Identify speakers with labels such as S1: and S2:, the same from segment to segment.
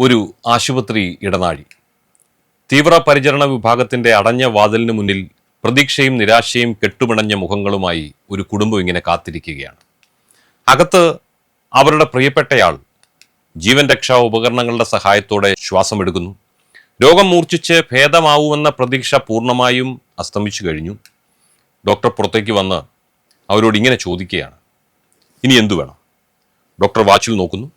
S1: ഒരു ആശുപത്രി ഇടനാഴി. തീവ്രപരിചരണ വിഭാഗത്തിന്റെ അടഞ്ഞ വാതിലിന് മുന്നിൽ പ്രതീക്ഷയും നിരാശയും കെട്ടുപിണഞ്ഞ മുഖങ്ങളുമായി ഒരു കുടുംബം ഇങ്ങനെ കാത്തിരിക്കുകയാണ്. അകത്ത് അവരുടെ പ്രിയപ്പെട്ടയാൾ ജീവൻ രക്ഷാ ഉപകരണങ്ങളുടെ സഹായത്തോടെ ശ്വാസമെടുക്കുന്നു. രോഗം മൂർച്ഛിച്ച് ഭേദമാവുമെന്ന പ്രതീക്ഷ പൂർണമായും അസ്തമിച്ചു കഴിഞ്ഞു. ഡോക്ടർ പുറത്തേക്ക് വന്ന് അവരോട് ഇങ്ങനെ ചോദിക്കുകയാണ്. ഇനി എന്തു വേണം? ഡോക്ടർ വാച്ചിൽ നോക്കുന്നു.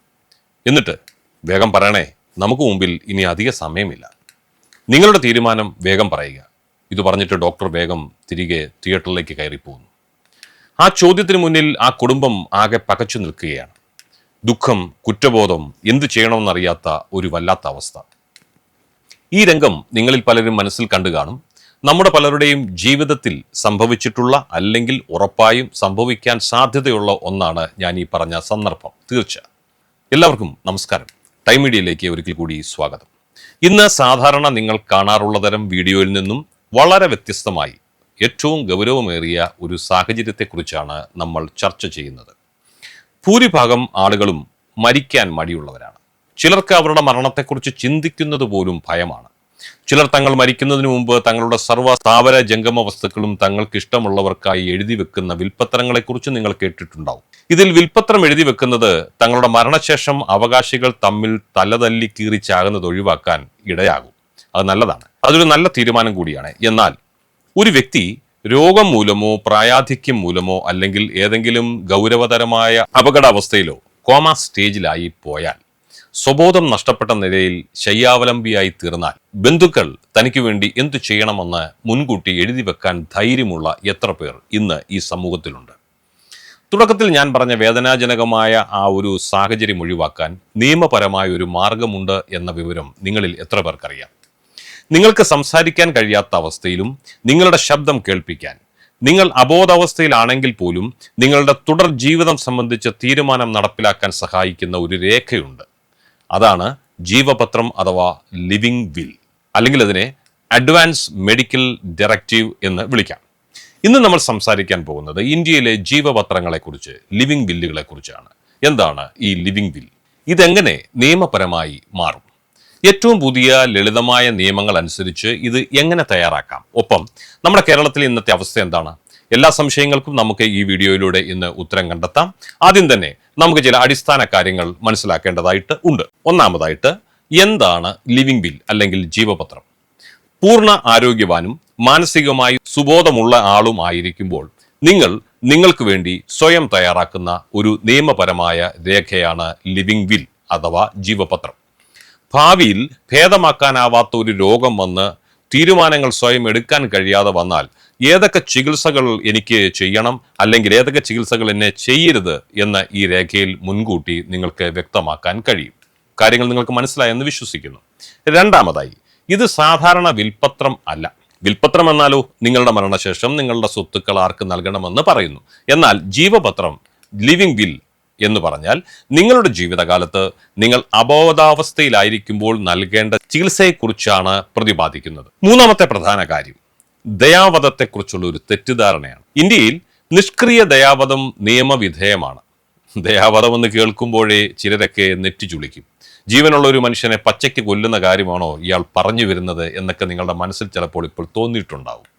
S1: എന്നിട്ട് വേഗം പറയണേ നമുക്ക് മുമ്പിൽ ഇനി അധിക സമയമില്ല. നിങ്ങളുടെ തീരുമാനം വേഗം പറയുക. ഇത് പറഞ്ഞിട്ട് ഡോക്ടർ വേഗം തിരികെ തിയേറ്ററിലേക്ക് കയറിപ്പോകുന്നു. ആ ചോദ്യത്തിന് മുന്നിൽ ആ കുടുംബം ആകെ പകച്ചു നിൽക്കുകയാണ്. ദുഃഖം കുറ്റബോധം എന്തു ചെയ്യണമെന്നറിയാത്ത ഒരു വല്ലാത്ത അവസ്ഥ. ഈ രംഗം നിങ്ങളിൽ പലരും മനസ്സിൽ കണ്ടു കാണും. നമ്മുടെ പലരുടെയും ജീവിതത്തിൽ സംഭവിച്ചിട്ടുള്ള അല്ലെങ്കിൽ ഉറപ്പായും സംഭവിക്കാൻ സാധ്യതയുള്ള ഒന്നാണ് ഞാൻ ഈ പറഞ്ഞ സന്ദർഭം. തീർച്ച എല്ലാവർക്കും നമസ്കാരം. ടൈം മീഡിയയിലേക്ക് ഒരിക്കൽ കൂടി സ്വാഗതം. ഇന്ന് സാധാരണ നിങ്ങൾ കാണാറുള്ള തരം വീഡിയോയിൽ നിന്നും വളരെ വ്യത്യസ്തമായി ഏറ്റവും ഗൗരവമേറിയ ഒരു സാഹചര്യത്തെക്കുറിച്ചാണ് നമ്മൾ ചർച്ച ചെയ്യുന്നത്. ഭൂരിഭാഗം ആളുകളും മരിക്കാൻ മടിയുള്ളവരാണ്. ചിലർക്ക് അവരുടെ മരണത്തെക്കുറിച്ച് ചിന്തിക്കുന്നത് പോലും ഭയമാണ്. ചിലർ തങ്ങൾ മരിക്കുന്നതിന് മുമ്പ് തങ്ങളുടെ സർവ സ്ഥാപന ജംഗമ വസ്തുക്കളും തങ്ങൾക്ക് ഇഷ്ടമുള്ളവർക്കായി എഴുതി വെക്കുന്ന വിൽപ്പത്രങ്ങളെക്കുറിച്ച് നിങ്ങൾ കേട്ടിട്ടുണ്ടാവും. ഇതിൽ വിൽപ്പത്രം എഴുതി വെക്കുന്നത് തങ്ങളുടെ മരണശേഷം അവകാശികൾ തമ്മിൽ തലതല്ലി കീറിച്ചാകുന്നത് ഒഴിവാക്കാൻ ഇടയാകും. അത് നല്ലതാണ്. അതൊരു നല്ല തീരുമാനം കൂടിയാണ്. എന്നാൽ ഒരു വ്യക്തി രോഗം മൂലമോ പ്രായാധിക്യം മൂലമോ അല്ലെങ്കിൽ ഏതെങ്കിലും ഗൗരവതരമായ അപകടാവസ്ഥയിലോ കോമ സ്റ്റേജിലായി പോയാൽ സ്വബോധം നഷ്ടപ്പെട്ട നിലയിൽ ശയ്യാവലംബിയായി തീർന്നാൽ ബന്ധുക്കൾ തനിക്ക് വേണ്ടി എന്തു ചെയ്യണമെന്ന് മുൻകൂട്ടി എഴുതി വെക്കാൻ ധൈര്യമുള്ള എത്ര പേർ ഇന്ന് ഈ സമൂഹത്തിലുണ്ട്? തുടക്കത്തിൽ ഞാൻ പറഞ്ഞ വേദനാജനകമായ ആ ഒരു സാഹചര്യം ഒഴിവാക്കാൻ നിയമപരമായ ഒരു മാർഗമുണ്ട് എന്ന വിവരം നിങ്ങളിൽ എത്ര പേർക്കറിയാം? നിങ്ങൾക്ക് സംസാരിക്കാൻ കഴിയാത്ത അവസ്ഥയിലും നിങ്ങളുടെ ശബ്ദം കേൾപ്പിക്കാൻ നിങ്ങൾ അബോധാവസ്ഥയിലാണെങ്കിൽ പോലും നിങ്ങളുടെ തുടർ ജീവിതം സംബന്ധിച്ച തീരുമാനം നടപ്പിലാക്കാൻ സഹായിക്കുന്ന ഒരു രേഖയുണ്ട്. അതാണ് ജീവപത്രം അഥവാ ലിവിംഗ് വിൽ അല്ലെങ്കിൽ അതിനെ അഡ്വാൻസ് മെഡിക്കൽ ഡയറക്റ്റീവ് എന്ന് വിളിക്കാം. ഇന്ന് നമ്മൾ സംസാരിക്കാൻ പോകുന്നത് ഇന്ത്യയിലെ ജീവപത്രങ്ങളെക്കുറിച്ച് ലിവിംഗ് വില്ലുകളെ കുറിച്ചാണ് എന്താണ് ഈ ലിവിംഗ് ബിൽ ഇതെങ്ങനെ നിയമപരമായി മാറും? ഏറ്റവും പുതിയ ലളിതമായ നിയമങ്ങൾ അനുസരിച്ച് ഇത് എങ്ങനെ തയ്യാറാക്കാം? ഒപ്പം നമ്മുടെ കേരളത്തിൽ ഇന്നത്തെ അവസ്ഥ എന്താണ്? എല്ലാ സംശയങ്ങൾക്കും നമുക്ക് ഈ വീഡിയോയിലൂടെ ഇന്ന് ഉത്തരം കണ്ടെത്താം. ആദ്യം തന്നെ നമുക്ക് ചില അടിസ്ഥാന കാര്യങ്ങൾ മനസ്സിലാക്കേണ്ടതായിട്ട് ഉണ്ട്. ഒന്നാമതായിട്ട് എന്താണ് ലിവിംഗ് ബിൽ അല്ലെങ്കിൽ ജീവപത്രം? പൂർണ ആരോഗ്യവാനും മാനസികമായി സുബോധമുള്ള ആളും ആയിരിക്കുമ്പോൾ നിങ്ങൾ നിങ്ങൾക്ക് വേണ്ടി സ്വയം തയ്യാറാക്കുന്ന ഒരു നിയമപരമായ രേഖയാണ് ലിവിംഗ് വിൽ അഥവാ ജീവപത്രം. ഭാവിയിൽ ഭേദമാക്കാനാവാത്ത ഒരു രോഗം വന്ന് തീരുമാനങ്ങൾ സ്വയം എടുക്കാൻ കഴിയാതെ വന്നാൽ ഏതൊക്കെ ചികിത്സകൾ എനിക്ക് ചെയ്യണം അല്ലെങ്കിൽ ഏതൊക്കെ ചികിത്സകൾ എന്നെ ചെയ്യരുത് എന്ന് ഈ രേഖയിൽ മുൻകൂട്ടി നിങ്ങൾക്ക് വ്യക്തമാക്കാൻ കഴിയും. കാര്യങ്ങൾ നിങ്ങൾക്ക് മനസ്സിലായെന്ന് വിശ്വസിക്കുന്നു. രണ്ടാമതായി ഇത് സാധാരണ വിൽപത്രം അല്ല. വിൽപത്രം എന്നാലോ നിങ്ങളുടെ മരണശേഷം നിങ്ങളുടെ സ്വത്തുക്കൾ ആർക്ക് നൽകണമെന്ന് പറയുന്നു. എന്നാൽ ജീവപത്രം ലിവിംഗ് വിൽ എന്ന് പറഞ്ഞാൽ നിങ്ങളുടെ ജീവിതകാലത്ത് നിങ്ങൾ അബോധാവസ്ഥയിലായിരിക്കുമ്പോൾ നൽകേണ്ട ചികിത്സയെക്കുറിച്ചാണ് പ്രതിപാദിക്കുന്നത്. മൂന്നാമത്തെ പ്രധാന കാര്യം ദയാവധത്തെക്കുറിച്ചുള്ള ഒരു തെറ്റിദ്ധാരണയാണ്. ഇന്ത്യയിൽ നിഷ്ക്രിയ ദയാവധം നിയമവിധേയമാണ്. ദയാവധം എന്ന് കേൾക്കുമ്പോഴേ ചിലരൊക്കെ നെറ്റി ചുളിക്കും. ജീവനുള്ള ഒരു മനുഷ്യനെ പച്ചയ്ക്ക് കൊല്ലുന്ന കാര്യമാണോ ഇയാൾ പറഞ്ഞു വരുന്നത് എന്നൊക്കെ നിങ്ങളുടെ മനസ്സിൽ ചിലപ്പോൾ ഇപ്പോൾ തോന്നിയിട്ടുണ്ടാവും.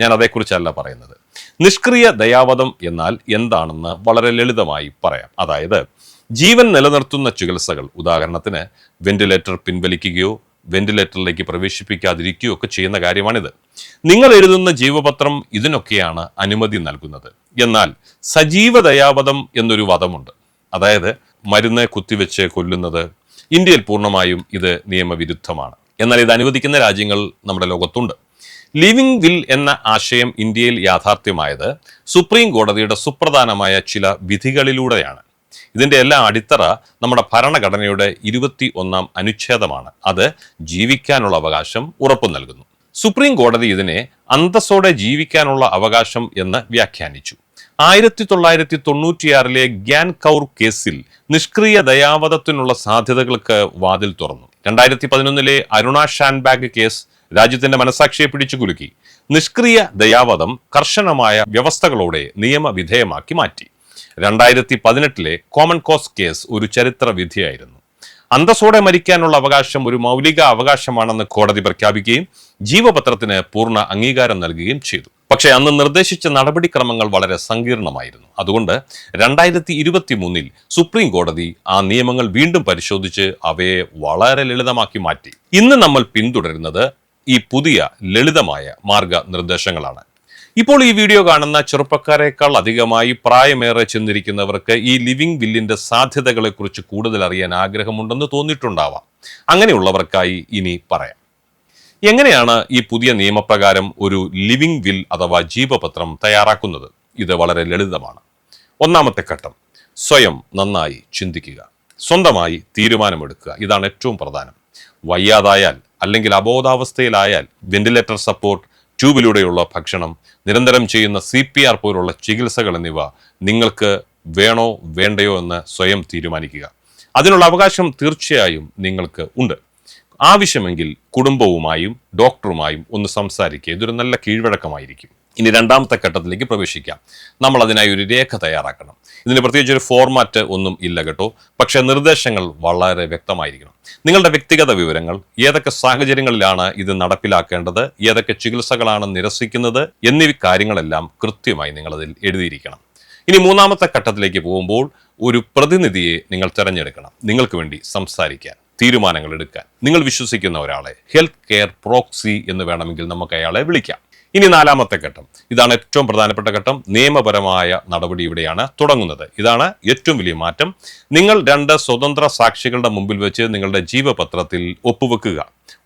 S1: ഞാൻ അതേക്കുറിച്ചല്ല പറയുന്നത്. നിഷ്ക്രിയ ദയാവധം എന്നാൽ എന്താണെന്ന് വളരെ ലളിതമായി പറയാം. അതായത് ജീവൻ നിലനിർത്തുന്ന ചികിത്സകൾ ഉദാഹരണത്തിന് വെന്റിലേറ്റർ പിൻവലിക്കുകയോ വെന്റിലേറ്ററിലേക്ക് പ്രവേശിപ്പിക്കാതിരിക്കുകയോ ഒക്കെ ചെയ്യുന്ന കാര്യമാണിത്. നിങ്ങൾ എഴുതുന്ന ജീവപത്രം ഇതിനൊക്കെയാണ് അനുമതി നൽകുന്നത്. എന്നാൽ സജീവ ദയാവധം എന്നൊരു വധമുണ്ട്. അതായത് മരുന്ന് കുത്തിവെച്ച് കൊല്ലുന്നത് ഇന്ത്യയിൽ പൂർണമായും ഇത് നിയമവിരുദ്ധമാണ്. എന്നാൽ ഇത് അനുവദിക്കുന്ന രാജ്യങ്ങൾ നമ്മുടെ ലോകത്തുണ്ട്. ലിവിംഗ് വിൽ എന്ന ആശയം ഇന്ത്യയിൽ യാഥാർത്ഥ്യമായത് സുപ്രീം കോടതിയുടെ സുപ്രധാനമായ ചില വിധികളിലൂടെയാണ്. ഇതിന്റെ എല്ലാ അടിത്തറ നമ്മുടെ ഭരണഘടനയുടെ ഇരുപത്തി ഒന്നാം അനുച്ഛേദമാണ്. അത് ജീവിക്കാനുള്ള അവകാശം ഉറപ്പു നൽകുന്നു. സുപ്രീം കോടതി ഇതിനെ അന്തസ്സോടെ ജീവിക്കാനുള്ള അവകാശം എന്ന് വ്യാഖ്യാനിച്ചു. ആയിരത്തി തൊള്ളായിരത്തി തൊണ്ണൂറ്റിയാറിലെ ഗ്യാൻ കൗർ കേസിൽ നിഷ്ക്രിയ ദയാവധത്തിനുള്ള സാധ്യതകൾക്ക് വാതിൽ തുറന്നു. രണ്ടായിരത്തി പതിനൊന്നിലെ അരുണ ഷാൻബാഗ് കേസ് രാജ്യത്തിന്റെ മനസാക്ഷിയെ പിടിച്ചു കുലുക്കി. നിഷ്ക്രിയ ദയാവധം കർശനമായ വ്യവസ്ഥകളോടെ നിയമവിധേയമാക്കി മാറ്റി. രണ്ടായിരത്തി പതിനെട്ടിലെ കോമൺ കോസ് കേസ് ഒരു ചരിത്ര വിധിയായിരുന്നു അന്തസ്സോടെ മരിക്കാനുള്ള അവകാശം ഒരു മൗലിക അവകാശമാണെന്ന് കോടതി പ്രഖ്യാപിക്കുകയും ജീവപത്രത്തിന് പൂർണ അംഗീകാരം നൽകുകയും ചെയ്തു. പക്ഷേ അന്ന് നിർദ്ദേശിച്ച നടപടിക്രമങ്ങൾ വളരെ സങ്കീർണമായിരുന്നു. അതുകൊണ്ട് രണ്ടായിരത്തി ഇരുപത്തി മൂന്നിൽ സുപ്രീം കോടതി ആ നിയമങ്ങൾ വീണ്ടും പരിശോധിച്ച് അവയെ വളരെ ലളിതമാക്കി മാറ്റി. ഇന്ന് നമ്മൾ പിന്തുടരുന്നത് ഈ പുതിയ ലളിതമായ മാർഗനിർദ്ദേശങ്ങളാണ്. ഇപ്പോൾ ഈ വീഡിയോ കാണുന്ന ചെറുപ്പക്കാരെക്കാൾ അധികമായി പ്രായമേറെ ചെന്നിരിക്കുന്നവർക്ക് ഈ ലിവിംഗ് വില്ലിന്റെ സാധ്യതകളെക്കുറിച്ച് കൂടുതൽ അറിയാൻ ആഗ്രഹമുണ്ടെന്ന് തോന്നിയിട്ടുണ്ടാവാം. അങ്ങനെയുള്ളവർക്കായി ഇനി പറയാം. എങ്ങനെയാണ് ഈ പുതിയ നിയമപ്രകാരം ഒരു ലിവിംഗ് വിൽ അഥവാ ജീവപത്രം തയ്യാറാക്കുന്നത്? ഇത് വളരെ ലളിതമാണ്. ഒന്നാമത്തെ ഘട്ടം സ്വയം നന്നായി ചിന്തിക്കുക. സ്വന്തമായി തീരുമാനമെടുക്കുക. ഇതാണ് ഏറ്റവും പ്രധാനം. വയ്യാതായാൽ അല്ലെങ്കിൽ അബോധാവസ്ഥയിലായാൽ വെന്റിലേറ്റർ സപ്പോർട്ട് ട്യൂബിലൂടെയുള്ള ഭക്ഷണം നിരന്തരം ചെയ്യുന്ന സി പി ആർ പോലുള്ള ചികിത്സകൾ എന്നിവ നിങ്ങൾക്ക് വേണോ വേണ്ടയോ എന്ന് സ്വയം തീരുമാനിക്കുക. അതിനുള്ള അവകാശം തീർച്ചയായും നിങ്ങൾക്ക് ഉണ്ട്. ആവശ്യമെങ്കിൽ കുടുംബവുമായും ഡോക്ടറുമായും ഒന്ന് സംസാരിക്കുക. ഇതൊരു നല്ല കീഴ്വഴക്കമായിരിക്കും. ഇനി രണ്ടാമത്തെ ഘട്ടത്തിലേക്ക് പ്രവേശിക്കാം. നമ്മൾ അതിനായി ഒരു രേഖ തയ്യാറാക്കണം. ഇതിന് പ്രത്യേകിച്ച് ഒരു ഫോർമാറ്റ് ഒന്നും ഇല്ല കേട്ടോ. പക്ഷേ നിർദ്ദേശങ്ങൾ വളരെ വ്യക്തമായിരിക്കണം. നിങ്ങളുടെ വ്യക്തിഗത വിവരങ്ങൾ ഏതൊക്കെ സാഹചര്യങ്ങളിലാണ് ഇത് നടപ്പിലാക്കേണ്ടത് ഏതൊക്കെ ചികിത്സകളാണ് നിരസിക്കുന്നത് എന്നീ കാര്യങ്ങളെല്ലാം കൃത്യമായി നിങ്ങളതിൽ എഴുതിയിരിക്കണം. ഇനി മൂന്നാമത്തെ ഘട്ടത്തിലേക്ക് പോകുമ്പോൾ ഒരു പ്രതിനിധിയെ നിങ്ങൾ തിരഞ്ഞെടുക്കണം. നിങ്ങൾക്ക് വേണ്ടി സംസാരിക്കാൻ തീരുമാനങ്ങൾ എടുക്കാൻ. നിങ്ങൾ വിശ്വസിക്കുന്ന ഒരാളെ ഹെൽത്ത് കെയർ പ്രോക്സി എന്ന് വേണമെങ്കിൽ നമുക്ക് അയാളെ വിളിക്കാം. ഇനി നാലാമത്തെ ഘട്ടം. ഇതാണ് ഏറ്റവും പ്രധാനപ്പെട്ട ഘട്ടം. നിയമപരമായ നടപടി ഇവിടെയാണ് തുടങ്ങുന്നത്. ഇതാണ് ഏറ്റവും വലിയ മാറ്റം. നിങ്ങൾ രണ്ട് സ്വതന്ത്ര സാക്ഷികളുടെ മുമ്പിൽ വെച്ച് നിങ്ങളുടെ ജീവപത്രത്തിൽ ഒപ്പുവെക്കുക.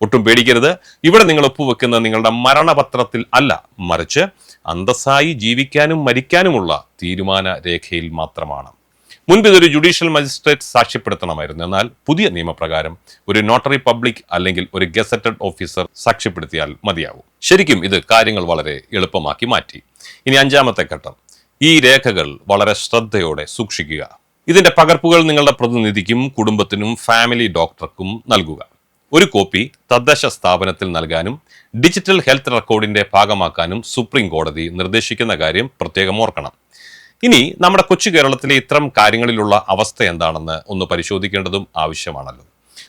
S1: ഒട്ടും പേടിക്കരുത്. ഇവിടെ നിങ്ങൾ ഒപ്പുവെക്കുന്നത് നിങ്ങളുടെ മരണപത്രത്തിൽ അല്ല. മറിച്ച് അന്തസ്സായി ജീവിക്കാനും മരിക്കാനുമുള്ള തീരുമാന രേഖയിൽ മാത്രമാണ്. മുൻപ് ഇതൊരു ജുഡീഷ്യൽ മജിസ്ട്രേറ്റ് സാക്ഷ്യപ്പെടുത്തണമായിരുന്നു. എന്നാൽ പുതിയ നിയമപ്രകാരം ഒരു നോട്ടറി പബ്ലിക് അല്ലെങ്കിൽ ഒരു ഗസറ്റഡ് ഓഫീസർ സാക്ഷ്യപ്പെടുത്തിയാൽ മതിയാവും. ശരിക്കും ഇത് കാര്യങ്ങൾ വളരെ എളുപ്പമാക്കി മാറ്റി. ഇനി അഞ്ചാമത്തെ ഘട്ടം. ഈ രേഖകൾ വളരെ ശ്രദ്ധയോടെ സൂക്ഷിക്കുക. ഇതിന്റെ പകർപ്പുകൾ നിങ്ങളുടെ പ്രതിനിധിക്കും കുടുംബത്തിനും ഫാമിലി ഡോക്ടർക്കും നൽകുക. ഒരു കോപ്പി തദ്ദേശ സ്ഥാപനത്തിൽ നൽകാനും ഡിജിറ്റൽ ഹെൽത്ത് റെക്കോർഡിന്റെ ഭാഗമാക്കാനും സുപ്രീം കോടതി നിർദ്ദേശിക്കുന്ന കാര്യം പ്രത്യേകം ഓർക്കണം. ഇനി നമ്മുടെ കൊച്ചു കേരളത്തിലെ ഇത്തരം കാര്യങ്ങളിലുള്ള അവസ്ഥ എന്താണെന്ന് ഒന്ന് പരിശോധിക്കേണ്ടതും ആവശ്യമാണല്ലോ.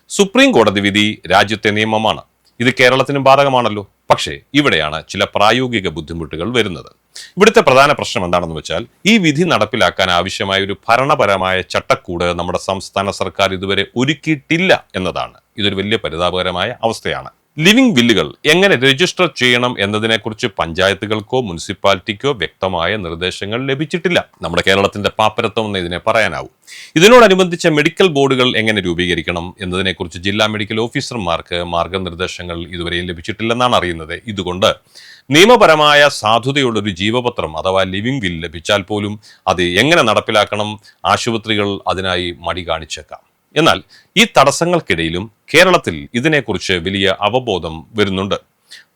S1: സുപ്രീം കോടതി വിധി രാജ്യത്തെ നിയമമാണ്. ഇത് കേരളത്തിനും ബാധകമാണല്ലോ. പക്ഷേ ഇവിടെയാണ് ചില പ്രായോഗിക ബുദ്ധിമുട്ടുകൾ വരുന്നത്. ഇവിടുത്തെ പ്രധാന പ്രശ്നം എന്താണെന്ന് വെച്ചാൽ ഈ വിധി നടപ്പിലാക്കാൻ ആവശ്യമായ ഒരു ഭരണപരമായ ചട്ടക്കൂട് നമ്മുടെ സംസ്ഥാന സർക്കാർ ഇതുവരെ ഒരുക്കിയിട്ടില്ല എന്നതാണ്. ഇതൊരു വലിയ പരിതാപകരമായ അവസ്ഥയാണ്. ലിവിംഗ് ബില്ലുകൾ എങ്ങനെ രജിസ്റ്റർ ചെയ്യണം എന്നതിനെക്കുറിച്ച് പഞ്ചായത്തുകൾക്കോ മുനിസിപ്പാലിറ്റിക്കോ വ്യക്തമായ നിർദ്ദേശങ്ങൾ ലഭിച്ചിട്ടില്ല. നമ്മുടെ കേരളത്തിന്റെ പാപ്പരത്വം എന്ന് ഇതിനെ പറയാനാവും. ഇതിനോടനുബന്ധിച്ച മെഡിക്കൽ ബോർഡുകൾ എങ്ങനെ രൂപീകരിക്കണം എന്നതിനെക്കുറിച്ച് ജില്ലാ മെഡിക്കൽ ഓഫീസർമാർക്ക് മാർഗനിർദ്ദേശങ്ങൾ ഇതുവരെയും ലഭിച്ചിട്ടില്ലെന്നാണ് അറിയുന്നത്. ഇതുകൊണ്ട് നിയമപരമായ സാധുതയുള്ള ഒരു ജീവപത്രം അഥവാ ലിവിംഗ് വിൽ ലഭിച്ചാൽ പോലും അത് എങ്ങനെ നടപ്പിലാക്കണം ആശുപത്രികൾ അതിനായി മടി കാണിച്ചേക്കാം. എന്നാൽ ഈ തടസ്സങ്ങൾക്കിടയിലും കേരളത്തിൽ ഇതിനെക്കുറിച്ച് വലിയ അവബോധം വരുന്നുണ്ട്.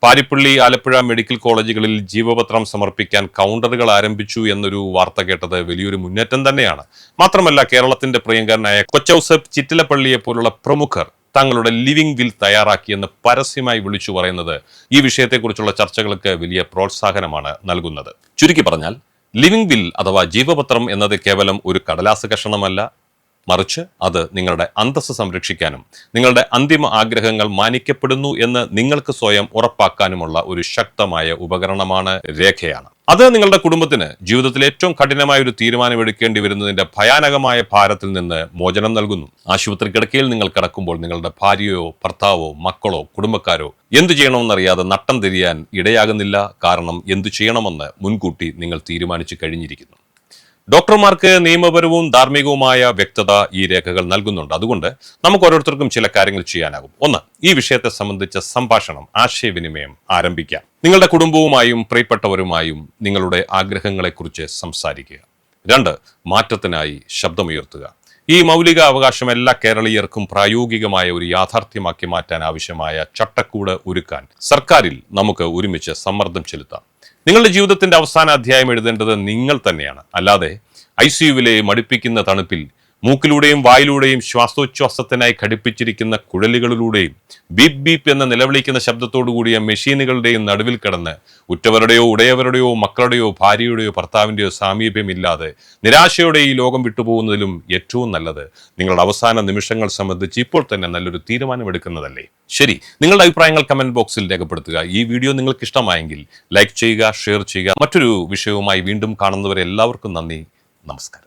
S1: പാരിപ്പള്ളി ആലപ്പുഴ മെഡിക്കൽ കോളേജുകളിൽ ജീവപത്രം സമർപ്പിക്കാൻ കൗണ്ടറുകൾ ആരംഭിച്ചു എന്നൊരു വാർത്ത കേട്ടത് വലിയൊരു മുന്നേറ്റം തന്നെയാണ്. മാത്രമല്ല കേരളത്തിന്റെ പ്രിയങ്കരനായ കൊച്ചൌസഫ് ചിറ്റിലപ്പള്ളിയെ പോലുള്ള പ്രമുഖർ തങ്ങളുടെ ലിവിംഗ് വിൽ തയ്യാറാക്കിയെന്ന് പരസ്യമായി വിളിച്ചു പറയുന്നത് ഈ വിഷയത്തെക്കുറിച്ചുള്ള ചർച്ചകൾക്ക് വലിയ പ്രോത്സാഹനമാണ് നൽകുന്നത്. ചുരുക്കി പറഞ്ഞാൽ ലിവിംഗ് വിൽ അഥവാ ജീവപത്രം എന്നത് കേവലം ഒരു കടലാസ് കഷണമല്ല മറിച്ച് അത് നിങ്ങളുടെ അന്തസ്സ് സംരക്ഷിക്കാനും നിങ്ങളുടെ അന്തിമ ആഗ്രഹങ്ങൾ മാനിക്കപ്പെടുന്നു എന്ന് നിങ്ങൾക്ക് സ്വയം ഉറപ്പാക്കാനുമുള്ള ഒരു ശക്തമായ ഉപകരണമാണ് രേഖയാണ്. അത് നിങ്ങളുടെ കുടുംബത്തിന് ജീവിതത്തിൽ ഏറ്റവും കഠിനമായ ഒരു തീരുമാനമെടുക്കേണ്ടി വരുന്നതിന്റെ ഭയാനകമായ ഭാരത്തിൽ നിന്ന് മോചനം നൽകുന്നു. ആശുപത്രി കിടക്കയിൽ നിങ്ങൾ കിടക്കുമ്പോൾ നിങ്ങളുടെ ഭാര്യയോ ഭർത്താവോ മക്കളോ കുടുംബക്കാരോ എന്തു ചെയ്യണമെന്നറിയാതെ നട്ടം തിരിയാൻ ഇടയാകുന്നില്ല. കാരണം എന്തു ചെയ്യണമെന്ന് മുൻകൂട്ടി നിങ്ങൾ തീരുമാനിച്ചു കഴിഞ്ഞിരിക്കുന്നു. ഡോക്ടർമാർക്ക് നിയമപരവും ധാർമ്മികവുമായ വ്യക്തത ഈ രേഖകൾ നൽകുന്നുണ്ട്. അതുകൊണ്ട് നമുക്ക് ഓരോരുത്തർക്കും ചില കാര്യങ്ങൾ ചെയ്യാനാകും. ഒന്ന് ഈ വിഷയത്തെ സംബന്ധിച്ച സംഭാഷണം ആശയവിനിമയം ആരംഭിക്കാം. നിങ്ങളുടെ കുടുംബവുമായും പ്രിയപ്പെട്ടവരുമായും നിങ്ങളുടെ ആഗ്രഹങ്ങളെക്കുറിച്ച് സംസാരിക്കുക. രണ്ട് മാറ്റത്തിനായി ശബ്ദമുയർത്തുക. ഈ മൗലിക അവകാശം എല്ലാ കേരളീയർക്കും പ്രായോഗികമായ ഒരു യാഥാർത്ഥ്യമാക്കി മാറ്റാൻ ആവശ്യമായ ചട്ടക്കൂട് ഒരുക്കാൻ സർക്കാരിൽ നമുക്ക് ഒരുമിച്ച് സമ്മർദ്ദം ചെലുത്താം. നിങ്ങളുടെ ജീവിതത്തിന്റെ അവസാന അധ്യായം എഴുതേണ്ടത് നിങ്ങൾ തന്നെയാണ്. അല്ലാതെ ഐ സിയുവിലെ മടുപ്പിക്കുന്ന തണുപ്പിൽ മൂക്കിലൂടെയും വായിലൂടെയും ശ്വാസോച്ഛ്വാസത്തിനായി ഘടിപ്പിച്ചിരിക്കുന്ന കുഴലുകളിലൂടെയും ബീപ് ബീപ് എന്ന നിലവിളിക്കുന്ന ശബ്ദത്തോടു കൂടിയ മെഷീനുകളുടെയും നടുവിൽ കിടന്ന് ഉറ്റവരുടെയോ ഉടയവരുടെയോ മക്കളുടെയോ ഭാര്യയുടെയോ ഭർത്താവിന്റെയോ സാമീപ്യമില്ലാതെ നിരാശയോടെ ഈ ലോകം വിട്ടുപോകുന്നതിലും ഏറ്റവും നല്ലത്. നിങ്ങളുടെ അവസാന നിമിഷങ്ങൾ സംബന്ധിച്ച് ഇപ്പോൾ തന്നെ നല്ലൊരു തീരുമാനമെടുക്കുന്നതല്ലേ? ശരി നിങ്ങളുടെ അഭിപ്രായങ്ങൾ കമന്റ് ബോക്സിൽ രേഖപ്പെടുത്തുക. ഈ വീഡിയോ നിങ്ങൾക്ക് ഇഷ്ടമായെങ്കിൽ ലൈക്ക് ചെയ്യുക ഷെയർ ചെയ്യുക. മറ്റൊരു വിഷയവുമായി വീണ്ടും കാണുന്നവരെ എല്ലാവർക്കും നന്ദി. നമസ്കാരം.